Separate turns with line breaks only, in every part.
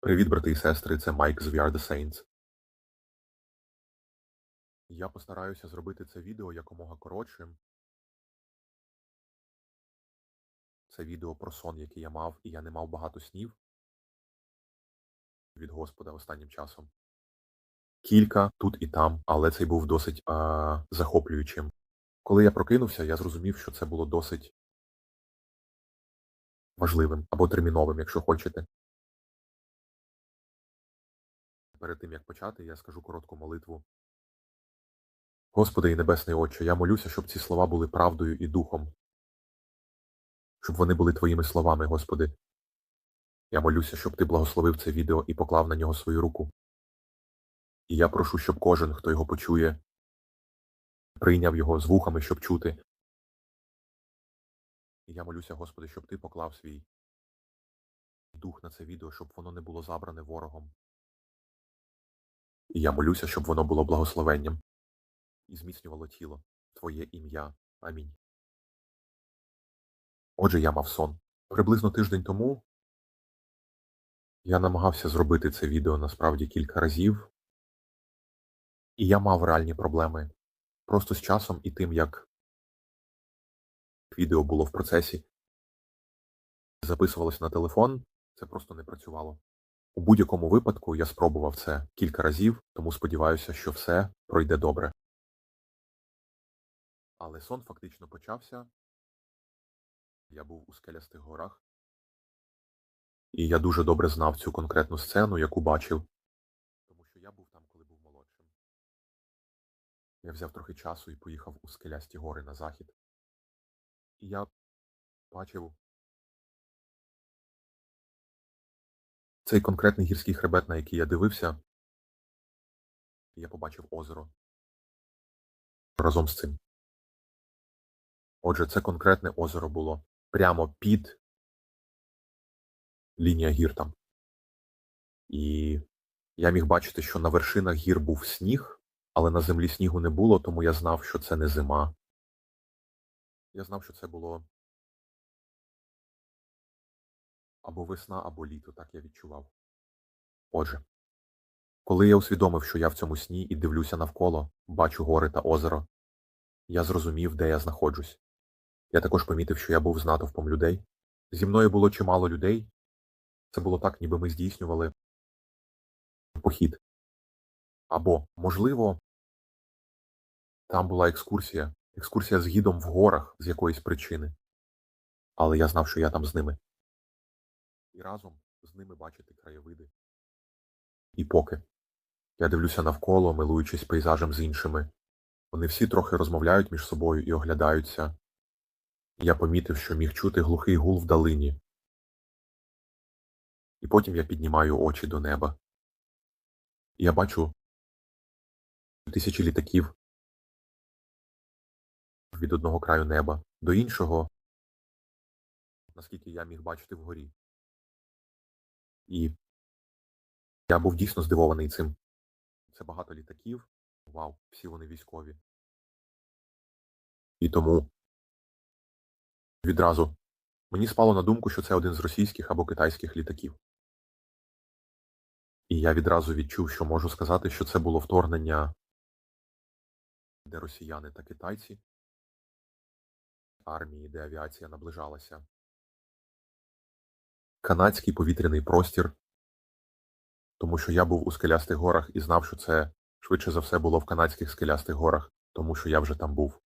Привіт, брати і сестри, це Майк з We Are The Saints. Я постараюся зробити це відео якомога коротшим. Це відео про сон, який я мав, і я не мав багато снів від Господа останнім часом. Кілька тут і там, але цей був досить а, захоплюючим. Коли я прокинувся, я зрозумів, що це було досить важливим або терміновим, якщо хочете. Перед тим як почати, я скажу коротку молитву. Господи і Небесний Отче, я молюся, щоб ці слова були правдою і духом, щоб вони були Твоїми словами, Господи. Я молюся, щоб Ти благословив це відео і поклав на нього свою руку. І я прошу, щоб кожен, хто його почує, прийняв його з вухами, щоб чути. І я молюся, Господи, щоб Ти поклав свій дух на це відео, щоб воно не було забране ворогом. І я молюся, щоб воно було благословенням і зміцнювало тіло Твоє ім'я. Амінь. Отже, я мав сон. Приблизно тиждень тому я намагався зробити це відео насправді кілька разів, і я мав реальні проблеми просто з часом і тим, як відео було в процесі. Записувалося на телефон, це просто не працювало. У будь-якому випадку я спробував це кілька разів, тому сподіваюся, що все пройде добре. Але сон фактично почався. Я був у скелястих горах, і я дуже добре знав цю конкретну сцену, яку бачив, тому що я був там, коли був молодшим. Я взяв трохи часу і поїхав у скелясті гори на захід. І я бачив цей конкретний гірський хребет, на який я дивився, я побачив озеро разом з цим. Отже, це конкретне озеро було прямо під лінія гір там. І я міг бачити, що на вершинах гір був сніг, але на землі снігу не було, тому я знав, що це не зима. Я знав, що це було або весна, або літо, так я відчував. Отже, коли я усвідомив, що я в цьому сні і дивлюся навколо, бачу гори та озеро, я зрозумів, де я знаходжусь. Я також помітив, що я був з натовпом людей. Зі мною було чимало людей. Це було так, ніби ми здійснювали похід. Або, можливо, там була екскурсія, екскурсія з гідом в горах з якоїсь причини. Але я знав, що я там з ними. І разом з ними бачити краєвиди. І поки я дивлюся навколо, милуючись пейзажем з іншими. Вони всі трохи розмовляють між собою і оглядаються. Я помітив, що міг чути глухий гул вдалині. І потім я піднімаю очі до неба. Я бачу тисячі літаків від одного краю неба до іншого, наскільки я міг бачити вгорі. І я був дійсно здивований цим. Це багато літаків. Вау, всі вони військові. І тому відразу мені спало на думку, що це один з російських або китайських літаків. І я відразу відчув, що можу сказати, що це було вторгнення, де росіяни та китайці, армії, де авіація наближалася. Канадський повітряний простір, тому що я був у скелястих горах і знав, що це швидше за все було в канадських скелястих горах, тому що я вже там був.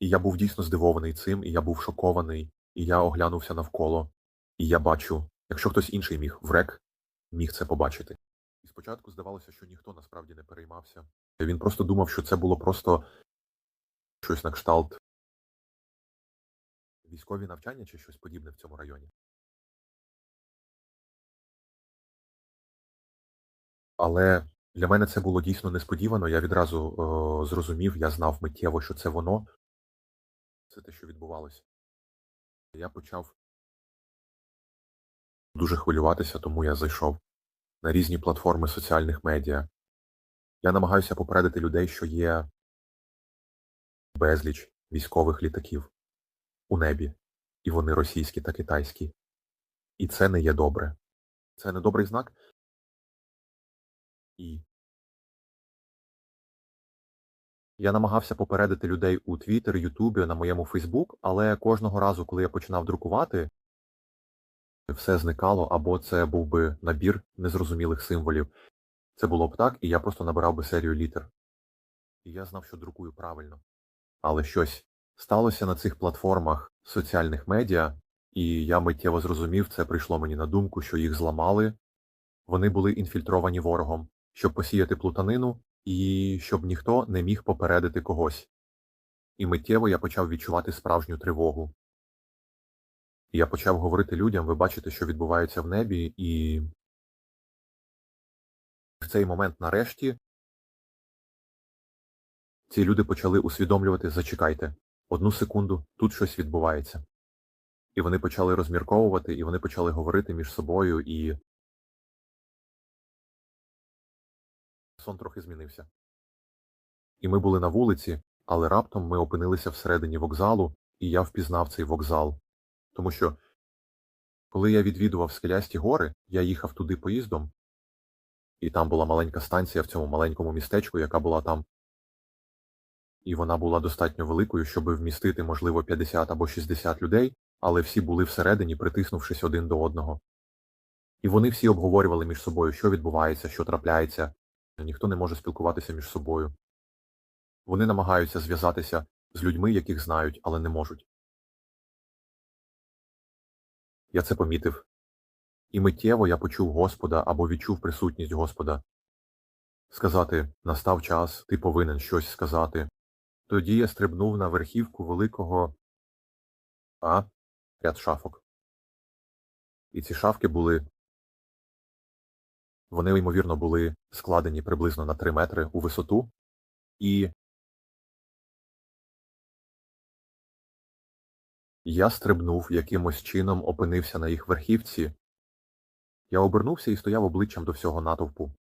І я був дійсно здивований цим, і я був шокований, і я оглянувся навколо, і я бачу, якщо хтось інший міг врек, міг це побачити. І спочатку здавалося, що ніхто насправді не переймався. Він просто думав, що це було просто щось на кшталт військові навчання чи щось подібне в цьому районі. Але для мене це було дійсно несподівано. Я відразу о, зрозумів, я знав миттєво, що це воно. Це те, що відбувалося. Я почав дуже хвилюватися, тому я зайшов на різні платформи соціальних медіа. Я намагаюся попередити людей, що є безліч військових літаків у небі. і вони російські та китайські. І це не є добре. Це не добрий знак. І я намагався попередити людей у Твіттер, Ютубі, на моєму Фейсбук, але кожного разу, коли я починав друкувати, все зникало, або це був би набір незрозумілих символів. Це було б так, і я просто набирав би серію літер. І я знав, що друкую правильно. Але щось сталося на цих платформах соціальних медіа, і я миттєво зрозумів, це прийшло мені на думку, що їх зламали. Вони були інфільтровані ворогом, щоб посіяти плутанину і щоб ніхто не міг попередити когось. І миттєво я почав відчувати справжню тривогу. Я почав говорити людям, ви бачите, що відбувається в небі, і в цей момент нарешті ці люди почали усвідомлювати, зачекайте, одну секунду, тут щось відбувається. І вони почали розмірковувати, і вони почали говорити між собою, і сон трохи змінився. І ми були на вулиці, але раптом ми опинилися всередині вокзалу, і я впізнав цей вокзал. Тому що, коли я відвідував скелясті гори, я їхав туди поїздом, і там була маленька станція в цьому маленькому містечку, яка була там. І вона була достатньо великою, щоб вмістити, можливо, 50 або 60 людей, але всі були всередині, притиснувшись один до одного. І вони всі обговорювали між собою, що відбувається, що трапляється, ніхто не може спілкуватися між собою. Вони намагаються зв'язатися з людьми, яких знають, але не можуть. Я це помітив. І миттєво я почув Господа або відчув присутність Господа. Сказати настав час, ти повинен щось сказати. Тоді я стрибнув на верхівку великого а ряд шафок. І ці шафки були. Вони, ймовірно, були складені приблизно на 3 метри у висоту, і я стрибнув якимось чином, опинився на їх верхівці. Я обернувся і стояв обличчям до всього натовпу.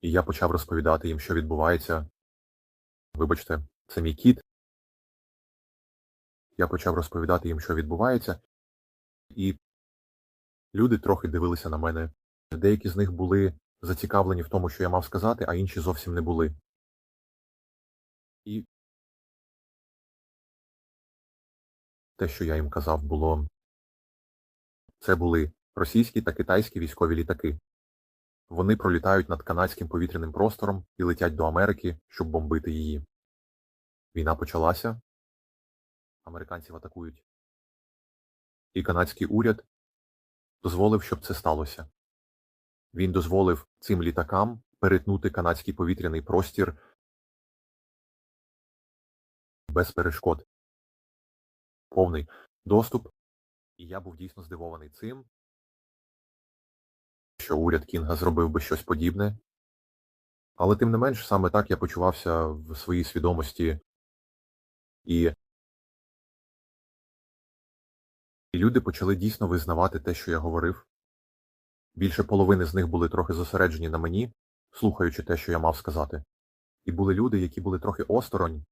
І я почав розповідати їм, що відбувається. Вибачте, це мій кіт. Я почав розповідати їм, що відбувається, і люди трохи дивилися на мене. Деякі з них були зацікавлені в тому, що я мав сказати, а інші зовсім не були. І те, що я їм казав, було це були російські та китайські військові літаки. Вони пролітають над канадським повітряним простором і летять до Америки, щоб бомбити її. Війна почалася. Американців атакують. І канадський уряд дозволив, щоб це сталося. Він дозволив цим літакам перетнути канадський повітряний простір без перешкод. Повний доступ. І я був дійсно здивований цим, що уряд Кінга зробив би щось подібне. Але тим не менш, саме так я почувався в своїй свідомості. І люди почали дійсно визнавати те, що я говорив. Більше половини з них були трохи зосереджені на мені, слухаючи те, що я мав сказати. І були люди, які були трохи осторонь,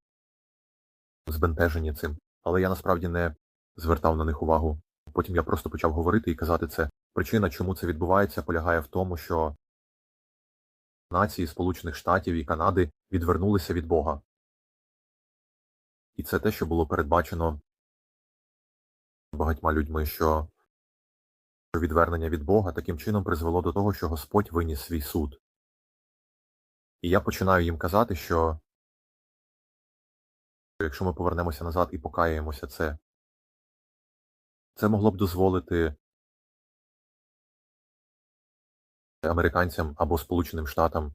збентежені цим, але я насправді не звертав на них увагу. Потім я просто почав говорити і казати це. Причина, чому це відбувається, полягає в тому, що нації Сполучених Штатів і Канади відвернулися від Бога. І це те, що було передбачено багатьма людьми, що відвернення від Бога таким чином призвело до того, що Господь виніс свій суд. І я починаю їм казати, що якщо ми повернемося назад і покаємося, це, це могло б дозволити американцям або Сполученим Штатам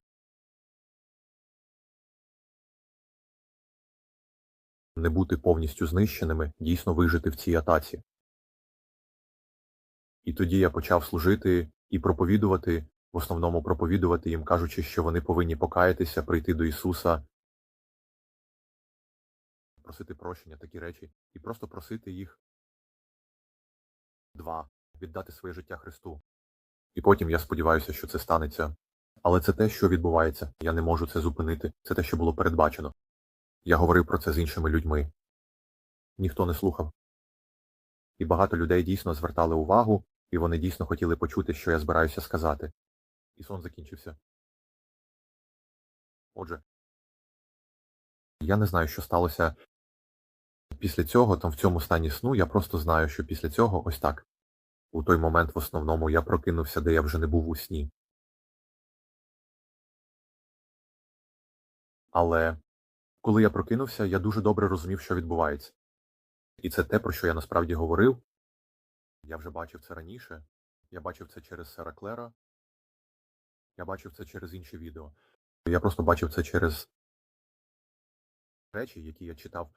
не бути повністю знищеними, дійсно вижити в цій атаці. І тоді я почав служити і проповідувати, в основному проповідувати їм, кажучи, що вони повинні покаятися, прийти до Ісуса, просити прощення, такі речі, і просто просити їх два, віддати своє життя Христу. І потім я сподіваюся, що це станеться. Але це те, що відбувається, я не можу це зупинити, це те, що було передбачено. Я говорив про це з іншими людьми. Ніхто не слухав. і багато людей дійсно звертали увагу, і вони дійсно хотіли почути, що я збираюся сказати. І сон закінчився. Отже, я не знаю, що сталося після цього, там в цьому стані сну, я просто знаю, що після цього ось так. У той момент в основному я прокинувся, де я вже не був у сні. Але коли я прокинувся, я дуже добре розумів, що відбувається. І це те, про що я насправді говорив. Я вже бачив це раніше. Я бачив це через Сера Клера. Я бачив це через інші відео. Я просто бачив це через речі, які я читав.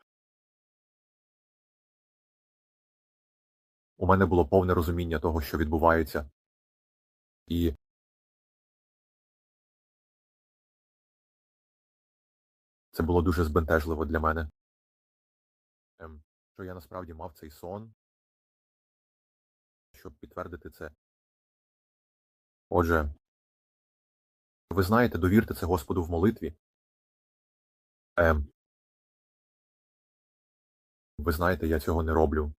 У мене було повне розуміння того, що відбувається. І це було дуже збентежливо для мене. Ем, що я насправді мав цей сон, щоб підтвердити це. Отже, ви знаєте, довірте це Господу в молитві. Ем, ви знаєте, я цього не роблю.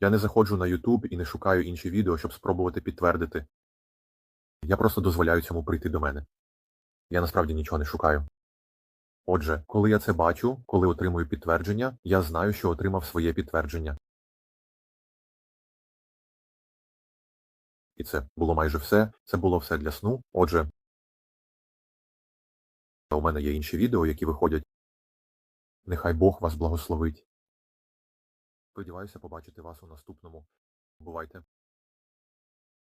Я не заходжу на YouTube і не шукаю інші відео, щоб спробувати підтвердити. Я просто дозволяю цьому прийти до мене. Я насправді нічого не шукаю. Отже, коли я це бачу, коли отримую підтвердження, я знаю, що отримав своє підтвердження. І це було майже все. Це було все для сну. Отже, у мене є інші відео, які виходять. Нехай Бог вас благословить. Сподіваюся побачити вас у наступному. Бувайте.